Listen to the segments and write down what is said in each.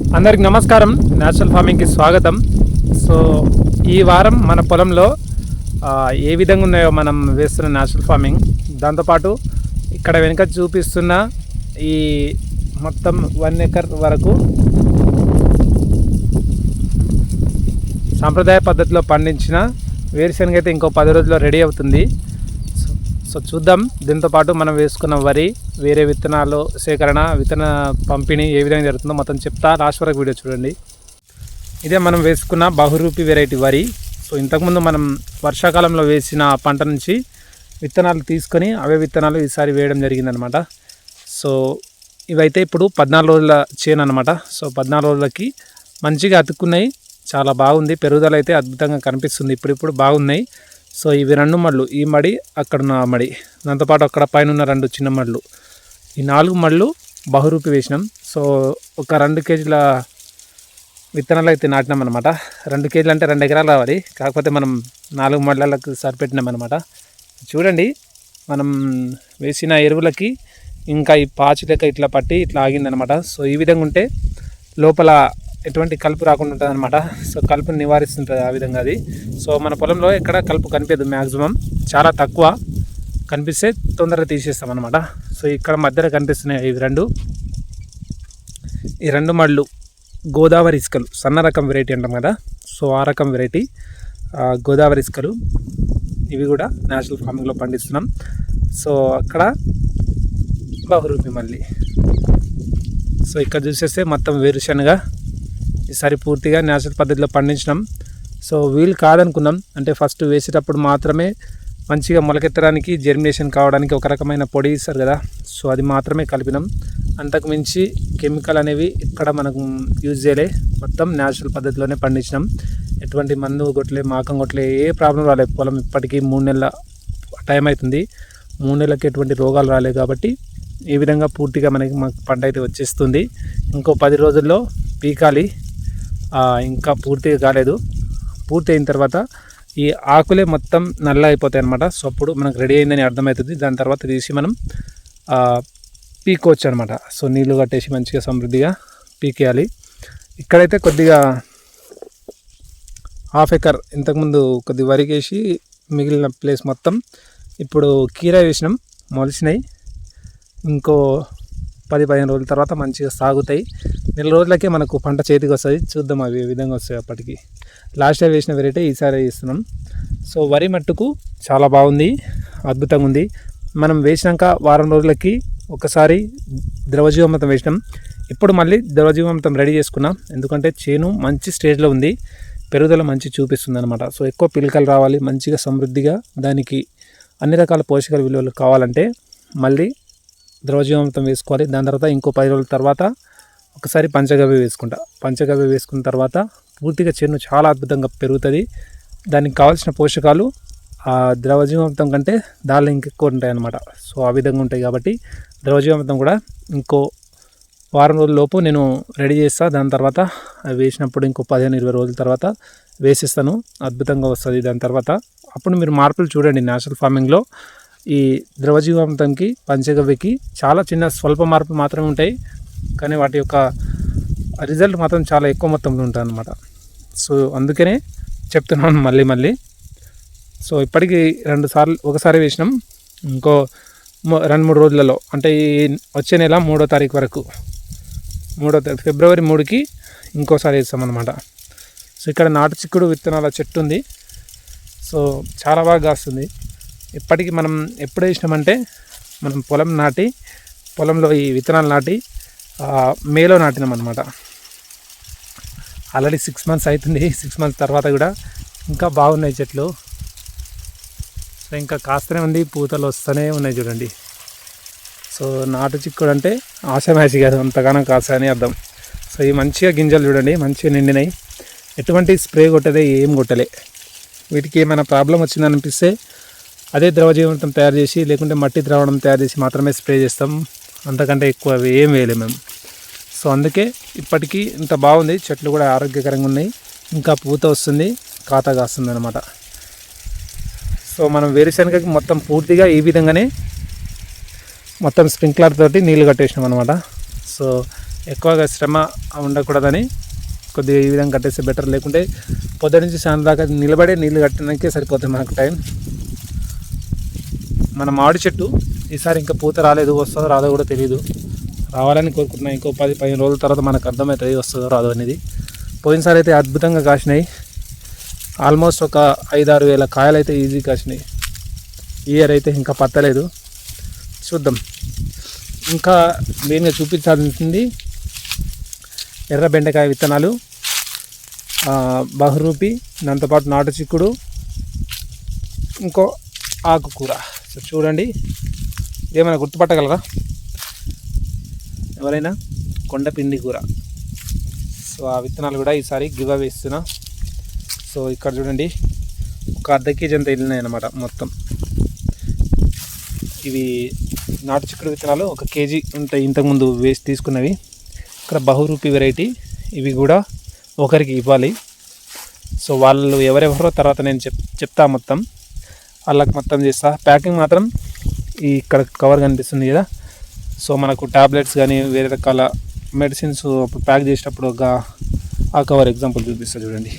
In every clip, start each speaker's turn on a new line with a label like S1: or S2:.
S1: అందరికి నమస్కారం. నేచురల్ ఫార్మింగ్కి స్వాగతం. సో ఈ వారం మన పొలంలో ఏ విధంగా ఉన్నాయో మనం వేస్తున్న నేచురల్ ఫార్మింగ్. దాంతోపాటు ఇక్కడ వెనుక చూపిస్తున్న ఈ మొత్తం వన్ ఎకర్ వరకు సాంప్రదాయ పద్ధతిలో పండించిన వేరుశనగ అయితే ఇంకో పది రోజుల్లో రెడీ అవుతుంది. సో- చూద్దాం. దీంతో పాటు మనం వేసుకున్న వరి వేరే విత్తనాలు సేకరణ విత్తన పంపిణీ ఏ విధంగా జరుగుతుందో మొత్తం చెప్తా. లాస్ట్ వరకు వీడియో చూడండి. ఇదే మనం వేసుకున్న బహురూపి వెరైటీ వరి. సో ఇంతకుముందు మనం వర్షాకాలంలో వేసిన పంట నుంచి విత్తనాలు తీసుకొని అవే విత్తనాలు ఈసారి వేయడం జరిగిందనమాట. సో ఇవైతే ఇప్పుడు పద్నాలుగు రోజుల చేను అనమాట. సో పద్నాలుగు రోజులకి మంచిగా అతుక్కున్నాయి. చాలా బాగుంది. పెరుగుదల అయితే అద్భుతంగా కనిపిస్తుంది. ఇప్పుడు ఇప్పుడు బాగున్నాయి. సో ఇవి రెండు మళ్ళు. ఈ మడి అక్కడ ఉన్న మడి. దాంతోపాటు అక్కడ పైన ఉన్న రెండు చిన్న మళ్ళు. ఈ నాలుగు మళ్ళు బహురూపి వేసినాం. సో ఒక రెండు కేజీల విత్తనాలు అయితే నాటినాం అనమాట రెండు కేజీలు అంటే రెండు ఎకరాలు రావాలి. కాకపోతే మనం నాలుగు మళ్ళలకు సరిపెట్టినాం అనమాట చూడండి మనం వేసిన ఎరువులకి ఇంకా ఈ పాచి లెక్క ఇట్లా పట్టి ఇట్లా ఆగిందనమాట సో ఈ విధంగా ఉంటే లోపల ఎటువంటి కలుపు రాకుండా ఉంటుంది అనమాట సో కలుపుని నివారిస్తుంటుంది ఆ విధంగా అది. సో మన పొలంలో ఎక్కడ కలుపు కనిపించదు మ్యాక్సిమం చాలా తక్కువ కనిపిస్తే తొందరగా తీసేస్తాం అనమాట సో ఇక్కడ మధ్యలో కనిపిస్తున్నాయి ఇవి రెండు. ఈ రెండు మళ్ళు గోదావరి ఇసుకలు. సన్న రకం వెరైటీ అంటాం కదా. సో ఆ రకం వెరైటీ గోదావరి ఇసుకలు. ఇవి కూడా నేచురల్ ఫార్మింగ్లో పండిస్తున్నాం. సో అక్కడ బహురూపి మళ్ళీ సో ఇక్కడ చూసేస్తే మొత్తం వేరుశనగ ఈసారి పూర్తిగా నేచురల్ పద్ధతిలో పండించినాం. సో వీలు కాదనుకున్నాం. అంటే ఫస్ట్ వేసేటప్పుడు మాత్రమే మంచిగా మొలకెత్తడానికి జర్మినేషన్ కావడానికి ఒక రకమైన పొడి ఇస్తారు కదా. సో అది మాత్రమే కలిపినాం. అంతకు మించి కెమికల్ అనేవి ఇక్కడ మనకు యూజ్ చేయలే. మొత్తం న్యాచురల్ పద్ధతిలోనే పండించినాం. ఎటువంటి మందు కొట్టలే మాకం కొట్టలే ఏ ప్రాబ్లం రాలేదు పొలం ఇప్పటికీ మూడు నెలల టైం అవుతుంది మూడు నెలలకి ఎటువంటి రోగాలు రాలేదు కాబట్టి ఈ విధంగా పూర్తిగా మనకి మాకు పంట అయితే వచ్చేస్తుంది. ఇంకో పది రోజుల్లో పీకాలి. ఇంకా పూర్తిగా కాలేదు. పూర్తి అయిన తర్వాత ఈ ఆకులే మొత్తం నల్ల అయిపోతాయి అనమాట సో అప్పుడు మనకు రెడీ అయిందని అర్థమవుతుంది. దాని తర్వాత తీసి మనం పీకోవచ్చు అనమాట సో నీళ్ళు కట్టేసి మంచిగా సమృద్ధిగా పీకేయాలి. ఇక్కడైతే కొద్దిగా హాఫ్ ఎకర్ ఇంతకుముందు కొద్ది వరిగేసి మిగిలిన ప్లేస్ మొత్తం ఇప్పుడు కీరా వేసినాం. మొలిచినాయి. ఇంకో పది పదిహేను రోజుల తర్వాత మంచిగా సాగుతాయి. నెల రోజులకే మనకు పంట చేతికి వస్తుంది. చూద్దాం అవి ఏ విధంగా వస్తాయి అప్పటికి. లాస్ట్ టైం వేసిన వెరైటీ ఈసారి ఇస్తున్నాం సో వరి మట్టుకు చాలా బాగుంది. అద్భుతంగా ఉంది. మనం వేసినాక వారం రోజులకి ఒకసారి ద్రవజీవామృతం వేసినాం. ఇప్పుడు మళ్ళీ ద్రవజీవామృతం రెడీ చేసుకున్నాం. ఎందుకంటే చేను మంచి స్టేజ్లో ఉంది. పెరుగుదల మంచి చూపిస్తుంది అనమాట సో ఎక్కువ పిలకలు రావాలి. మంచిగా సమృద్ధిగా దానికి అన్ని రకాల పోషక విలువలు కావాలంటే మళ్ళీ ద్రవజీవామృతం వేసుకోవాలి. దాని తర్వాత ఇంకో పది రోజుల తర్వాత ఒకసారి పంచగవ్య వేసుకుంటా. పంచగవ్య వేసుకున్న తర్వాత పూర్తిగా చెరును చాలా అద్భుతంగా పెరుగుతుంది. దానికి కావాల్సిన పోషకాలు ఆ ద్రవజీవామృతం కంటే దానిలో ఇంకెక్కువ ఉంటాయి అన్నమాట సో ఆ విధంగా ఉంటాయి కాబట్టి ద్రవజీవామృతం కూడా ఇంకో వారం రోజుల లోపు నేను రెడీ చేస్తా. దాని తర్వాత అవి వేసినప్పుడు ఇంకో పదిహేను ఇరవై రోజుల తర్వాత వేసిస్తాను. అద్భుతంగా వస్తుంది దాని తర్వాత. అప్పుడు మీరు మార్పులు చూడండి నేచురల్ ఫార్మింగ్లో. ఈ ద్రవజీవామృతంకి పంచగవ్యకి చాలా చిన్న స్వల్ప మార్పులు మాత్రమే ఉంటాయి. కానీ వాటి యొక్క రిజల్ట్ మాత్రం చాలా ఎక్కువ మొత్తంలో ఉంటుంది అనమాట సో అందుకనే చెప్తున్నాను మళ్ళీ మళ్ళీ. సో ఇప్పటికీ రెండు సార్లు ఒకసారి వేసినాం. ఇంకో రెండు మూడు రోజులలో అంటే ఈ వచ్చే నెల మూడో తారీఖు వరకు. మూడో తారీఖు ఫిబ్రవరి మూడుకి ఇంకోసారి వేస్తాం అనమాట సో ఇక్కడ నాటు చిక్కుడు విత్తనాల చెట్టు ఉంది. సో చాలా బాగా కాస్తుంది. ఇప్పటికీ మనం ఎప్పుడు వేసినామంటే మనం పొలం నాటి పొలంలో ఈ విత్తనాలు నాటి మేలో నాటినాం అనమాట ఆల్రెడీ సిక్స్ మంత్స్ అవుతుంది సిక్స్ మంత్స్ తర్వాత కూడా ఇంకా బాగున్నాయి చెట్లు. సో ఇంకా కాస్తూనే ఉంది పూతలు వస్తూనే ఉన్నాయి చూడండి. సో నాటు చిక్కుడు అంటే ఆశమాసి కాదు అంతగానో కాస్తాయని అర్థం. సో ఇవి మంచిగా గింజలు చూడండి మంచిగా నిండినాయి. ఎటువంటి స్ప్రే కొట్టదే ఏం కొట్టలే. వీటికి ఏమైనా ప్రాబ్లం వచ్చిందనిపిస్తే అదే ద్రవజీవంతం తయారు చేసి లేకుంటే మట్టి ద్రావణం తయారు చేసి మాత్రమే స్ప్రే చేస్తాం. అంతకంటే ఎక్కువ అవి ఏం వేయలేము మేము. సో అందుకే ఇప్పటికీ ఇంత బాగుంది. చెట్లు కూడా ఆరోగ్యకరంగా ఉన్నాయి. ఇంకా పూత వస్తుంది. కాత కాస్తుంది అనమాట సో మనం వేరుశనగకి మొత్తం పూర్తిగా ఈ విధంగానే మొత్తం స్ప్రింక్లర్ తోటి నీళ్ళు కట్టేసినాం అనమాట సో ఎక్కువగా శ్రమ ఉండకూడదని కొద్దిగా ఈ విధంగా కట్టేస్తే బెటర్. లేకుంటే పొద్దు నుంచి సాయంత్రం దాకా నిలబడే నీళ్ళు కట్టడానికే సరిపోతుంది మనకు టైం. మన మామిడి చెట్టు ఈసారి ఇంకా పూత రాలేదు వస్తుందో రాదో కూడా తెలియదు రావాలని కోరుకుంటున్నాను ఇంకో పది పదిహేను రోజుల తర్వాత మనకు అర్థమవుతుంది వస్తుందో రాదో అనేది. పోయినసారి అయితే అద్భుతంగా కాసినాయి. ఆల్మోస్ట్ ఒక ఐదు ఆరు వేల కాయలు అయితే ఈజీ కాసినాయి. ఇయర్ అయితే ఇంకా పత్తలేదు చూద్దాం. ఇంకా మెయిన్గా చూపించాల్సింది ఎర్ర బెండకాయ విత్తనాలు ఆ, బహురూపి దాంతోపాటు నాటు చిక్కుడు ఇంకో ఆకుకూర. సో చూడండి. ఏమైనా గుర్తుపట్టగలరా? ఎవరైనా? కొండపిండి కూర. సో ఆ విత్తనాలు కూడా ఈసారి గివ్ అవే ఇస్తున్నా. సో ఇక్కడ చూడండి. ఒక అర్ధ కేజీ అంత వెళ్ళినాయి అన్నమాట మొత్తం. ఇవి నాటు చిక్కుడు విత్తనాలు ఒక కేజీ ఉంటాయి ఇంతకుముందు వేసి తీసుకున్నవి. ఇక్కడ బహురూపి వెరైటీ. ఇవి కూడా ఒకరికి ఇవ్వాలి. సో వాళ్ళు ఎవరెవరో తర్వాత నేను చెప్ చెప్తా మొత్తం. వాళ్ళకి మొత్తం చేస్తా. ప్యాకింగ్ మాత్రం ఈ ఇక్కడ కవర్ కనిపిస్తుంది కదా. సో మనకు ట్యాబ్లెట్స్ కానీ వేరే రకాల మెడిసిన్స్ ప్యాక్ చేసేటప్పుడు ఒక ఆ కవర్ ఎగ్జాంపుల్ చూపిస్తా చూడండి.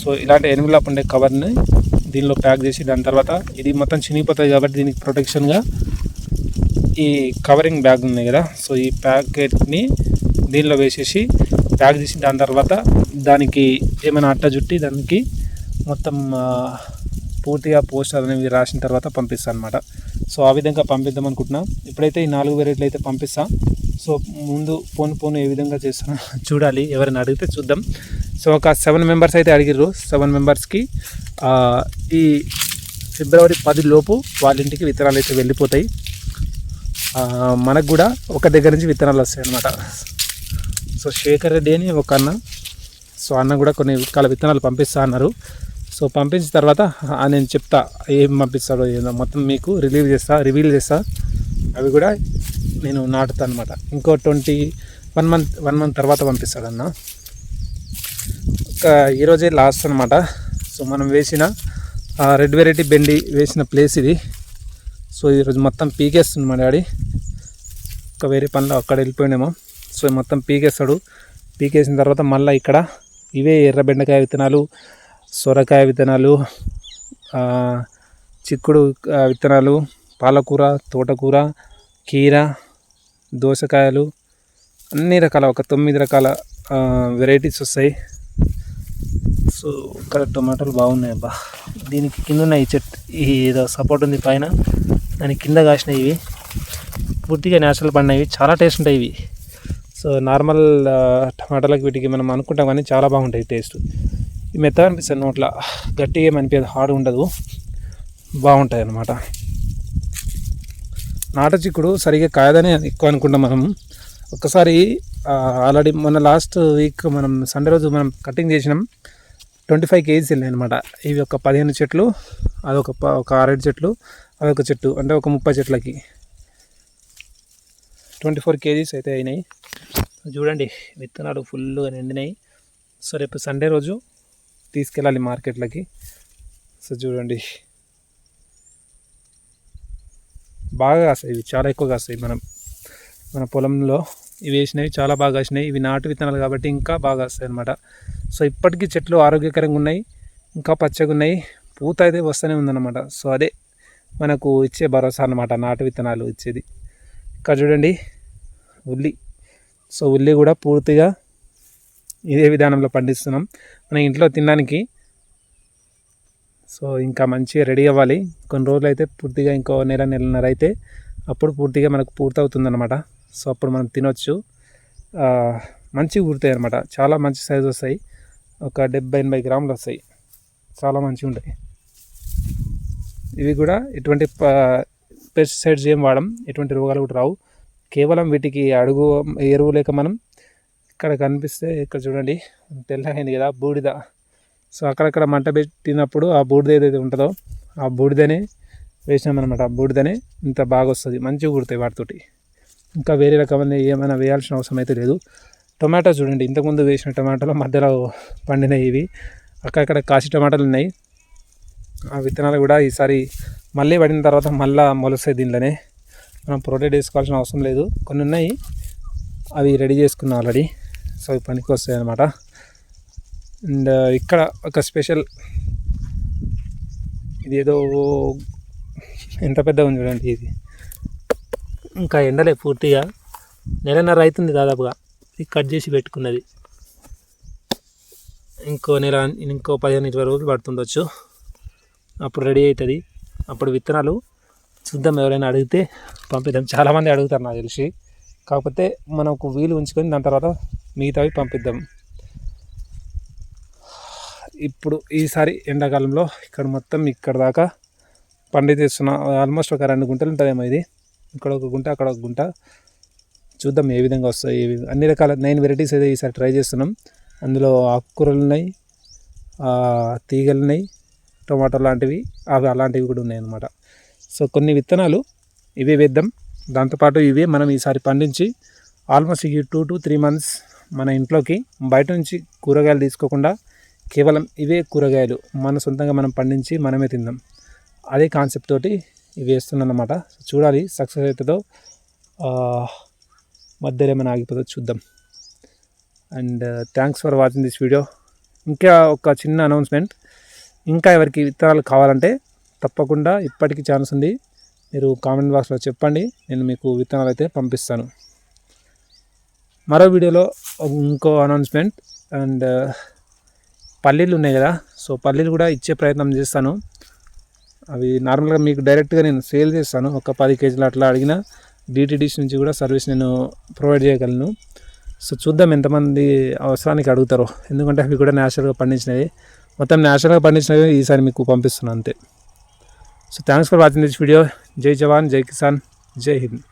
S1: సో ఇలాంటి ఎనిమిలాప్ ఉండే కవర్ని దీనిలో ప్యాక్ చేసి దాని తర్వాత ఇది మొత్తం చినిగిపోతుంది కాబట్టి దీనికి ప్రొటెక్షన్గా ఈ కవరింగ్ బ్యాగ్ ఉంది కదా. సో ఈ ప్యాకెట్ని దీనిలో వేసేసి ప్యాక్ చేసి దాని తర్వాత దానికి ఏమైనా అట్ట చుట్టి దానికి మొత్తం పూర్తిగా పోస్టర్ అనేవి రాసిన తర్వాత పంపిస్తాను అనమాట సో ఆ విధంగా పంపిద్దాం అనుకుంటున్నా. ఇప్పుడైతే ఈ నాలుగు వెరైటీలు అయితే పంపిస్తాను సో ముందు పోను పోను ఏ విధంగా చేస్తానో చూడాలి. ఎవరైనా అడిగితే చూద్దాం. సో ఒక సెవెన్ మెంబర్స్ అయితే అడిగిర్రు. సెవెన్ మెంబర్స్కి ఈ ఫిబ్రవరి పది లోపు వాళ్ళ ఇంటికి విత్తనాలు అయితే వెళ్ళిపోతాయి. మనకు కూడా ఒక దగ్గర నుంచి విత్తనాలు వస్తాయి అన్నమాట. సో శేఖర్ రెడ్డి అని ఒక అన్న. సో అన్న కూడా కొన్ని రకాల విత్తనాలు పంపిస్తా అన్నారు. సో పంపించిన తర్వాత నేను చెప్తా ఏం పంపిస్తాడో ఏదో మొత్తం మీకు రిలీవ్ చేస్తా రివీల్ చేస్తా. అవి కూడా నేను నాటుతాను అనమాట ఇంకో twenty one month one month తర్వాత పంపిస్తాడన్న. ఒక ఈరోజే లాస్ట్ అనమాట సో మనం వేసిన రెడ్ వెరైటీ బెండి వేసిన ప్లేస్ ఇది. సో ఈరోజు మొత్తం పీకేస్తుంది మా డాడీ. ఒక వేరే పనిలో అక్కడ వెళ్ళిపోయినామో. సో మొత్తం పీకేస్తాడు. పీకేసిన తర్వాత మళ్ళీ ఇక్కడ ఇవే ఎర్ర బెండకాయ విత్తనాలు సొరకాయ విత్తనాలు చిక్కుడు విత్తనాలు పాలకూర తోటకూర కీర దోసకాయలు అన్ని రకాల ఒక తొమ్మిది రకాల వెరైటీస్ వస్తాయి. సో ఇక్కడ టొమాటోలు బాగున్నాయి అబ్బా. దీనికి కింద ఉన్నాయి చెట్టు ఈ ఏదో సపోర్ట్ ఉంది పైన. దాని కింద కాసినాయి ఇవి. పూర్తిగా న్యాచురల్ పండినవి. చాలా టేస్ట్ ఉంటాయి ఇవి. సో నార్మల్ టమాటాలకు వీటికి మనం అనుకుంటాం కానీ చాలా బాగుంటాయి టేస్ట్. మెత్తగా అనిపిస్తుంది నోట్ల. గట్టిగా ఏమి అనిపించదు హార్డ్ ఉండదు. బాగుంటాయి అన్నమాట నాట చిక్కుడు సరిగ్గా కాయదని ఎక్కువ అనుకుంటాం మనం. ఒక్కసారి ఆల్రెడీ మొన్న లాస్ట్ వీక్ మనం సండే రోజు మనం కటింగ్ చేసినాం. ట్వంటీ ఫైవ్ కేజీస్ వెళ్ళాయి అనమాట ఇవి ఒక పదిహేను చెట్లు అదొక ప- ఒక ఆరేడు చెట్లు అదొక చెట్టు అంటే ఒక ముప్పై చెట్లకి. ట్వంటీ ఫోర్ కేజీస్ అయితే అయినాయి. చూడండి విత్తనాలు ఫుల్గా నిండినాయి. సో రేపు సండే రోజు తీసుకెళ్ళాలి మార్కెట్లకి. సో చూడండి. బాగా కాస్తాయి ఇవి చాలా ఎక్కువ కాస్తాయి మనం మన పొలంలో. ఇవి వేసినవి చాలా బాగా వచ్చినాయి ఇవి నాటు విత్తనాలు కాబట్టి ఇంకా బాగా వస్తాయి అనమాట సో ఇప్పటికీ చెట్లు ఆరోగ్యకరంగా ఉన్నాయి ఇంకా పచ్చగా ఉన్నాయి. పూత అయితే వస్తూనే ఉందన్నమాట. సో అదే మనకు ఇచ్చే భరోసా అన్నమాట నాటు విత్తనాలు ఇచ్చేది. ఇక్కడ చూడండి ఉల్లి. సో ఉల్లి కూడా పూర్తిగా ఇదే విధానంలో పండిస్తున్నాం. మన ఇంట్లో తినడానికి సో ఇంకా మంచిగా రెడీ అవ్వాలి. కొన్ని రోజులు అయితే పూర్తిగా ఇంకో నెల నెలన్నర అయితే అప్పుడు పూర్తిగా మనకు పూర్తవుతుంది అనమాట సో అప్పుడు మనం తినొచ్చు. మంచిగా పూర్తాయి అనమాట చాలా మంచి సైజు వస్తాయి. ఒక డెబ్బై ఎనభై గ్రాములు వస్తాయి. చాలా మంచిగా ఉంటాయి. ఇవి కూడా ఎటువంటి పెస్టిసైడ్స్ ఏం వాడం. ఎటువంటి రోగాలు కూడా రావు. కేవలం వీటికి అడుగు ఎరువు లేక మనం ఇక్కడ కనిపిస్తే ఇక్కడ చూడండి తెల్లగైంది కదా బూడిద. సో అక్కడక్కడ మంట పెట్టినప్పుడు ఆ బూడిద ఏదైతే ఉంటుందో ఆ బూడిదనే వేసినామన్నమాట. ఆ బూడిదనే ఇంత బాగా వస్తుంది మంచిగా కుడతాయి వాటితోటి. ఇంకా వేరే రకమైన ఏమైనా వేయాల్సిన అవసరం అయితే లేదు. టొమాటో చూడండి ఇంతకుముందు వేసిన టొమాటోలు మధ్యలో పండినాయి ఇవి. అక్కడక్కడ కాసి టమాటాలు ఉన్నాయి. ఆ విత్తనాలు కూడా ఈసారి మళ్ళీ పడిన తర్వాత మళ్ళీ మొలస్తాయి దీనిలోనే మనం ప్రొటెక్ట్ చేసుకోవాల్సిన అవసరం లేదు. కొన్ని ఉన్నాయి అవి రెడీ చేసుకున్నా ఆల్రెడీ. సో పనికి వస్తాయి అన్నమాట. అండ్ ఇక్కడ ఒక స్పెషల్ ఇది ఏదో ఎంత పెద్దగా ఉంది చూడండి ఇది. ఇంకా ఎండలే పూర్తిగా. నెలన్నర అవుతుంది దాదాపుగా. ఇది కట్ చేసి పెట్టుకున్నది. ఇంకో నెల ఇంకో పదిహేను ఇరవై రోజులు పడుతుండొచ్చు. అప్పుడు రెడీ అవుతుంది. అప్పుడు విత్తనాలు చూద్దాం ఎవరైనా అడిగితే పంపిద్దాం. చాలామంది అడుగుతారు నాకు తెలిసి. కాకపోతే మనకు వీలు ఉంచుకొని దాని తర్వాత మిగతావి పంపిద్దాం. ఇప్పుడు ఈసారి ఎండాకాలంలో ఇక్కడ మొత్తం ఇక్కడ దాకా పండి తీస్తున్నా ఆల్మోస్ట్ ఒక రెండు గుంటలు ఉంటుందేమో ఇది. ఇక్కడ ఒక గుంట అక్కడ ఒక గుంట. చూద్దాం ఏ విధంగా వస్తాయి ఏ విధంగా అన్ని రకాల నైన్ వెరైటీస్ అయితే ఈసారి ట్రై చేస్తున్నాం. అందులో ఆకుకూరలు ఉన్నాయి తీగలు ఉన్నాయి టొమాటో లాంటివి అవి అలాంటివి కూడా ఉన్నాయి అన్నమాట. సో కొన్ని విత్తనాలు ఇవే వేద్దాం. దాంతోపాటు ఇవే మనం ఈసారి పండించి ఆల్మోస్ట్ ఈ టూ టు త్రీ మంత్స్ మన ఇంట్లోకి బయట నుంచి కూరగాయలు తీసుకోకుండా కేవలం ఇవే కూరగాయలు మన సొంతంగా మనం పండించి మనమే తిందాం. అదే కాన్సెప్ట్ తోటి ఇవి వేస్తున్నానమాట చూడాలి సక్సెస్ అవుతుందో మధ్యలో ఏమైనా ఆగిపోతుందో చూద్దాం. And thanks for watching this video ఇంకా ఒక చిన్న అనౌన్స్మెంట్ ఇంకా ఎవరికి విత్తనాలు కావాలంటే తప్పకుండా ఇప్పటికీ ఛాన్స్ ఉంది. మీరు కామెంట్ బాక్స్లో చెప్పండి. నేను మీకు విత్తనాలు అయితే పంపిస్తాను. మరో వీడియోలో ఇంకో అనౌన్స్మెంట్ అండ్ uh, పల్లీలు ఉన్నాయి కదా. సో పల్లీలు కూడా ఇచ్చే ప్రయత్నం చేస్తాను. అవి నార్మల్గా మీకు డైరెక్ట్గా నేను సేల్ చేస్తాను. ఒక పది కేజీలు అట్లా అడిగిన డిటీడీస్ నుంచి కూడా సర్వీస్ నేను ప్రొవైడ్ చేయగలను. సో చూద్దాం ఎంతమంది అవసరానికి అడుగుతారో. ఎందుకంటే అవి కూడా న్యాచురల్గా పండించినవి. మొత్తం న్యాచురల్గా పండించినవి ఈసారి మీకు పంపిస్తున్నాను అంతే. So thanks for watching this video. జై జవాన్ జై కిసాన్ జై హింద్.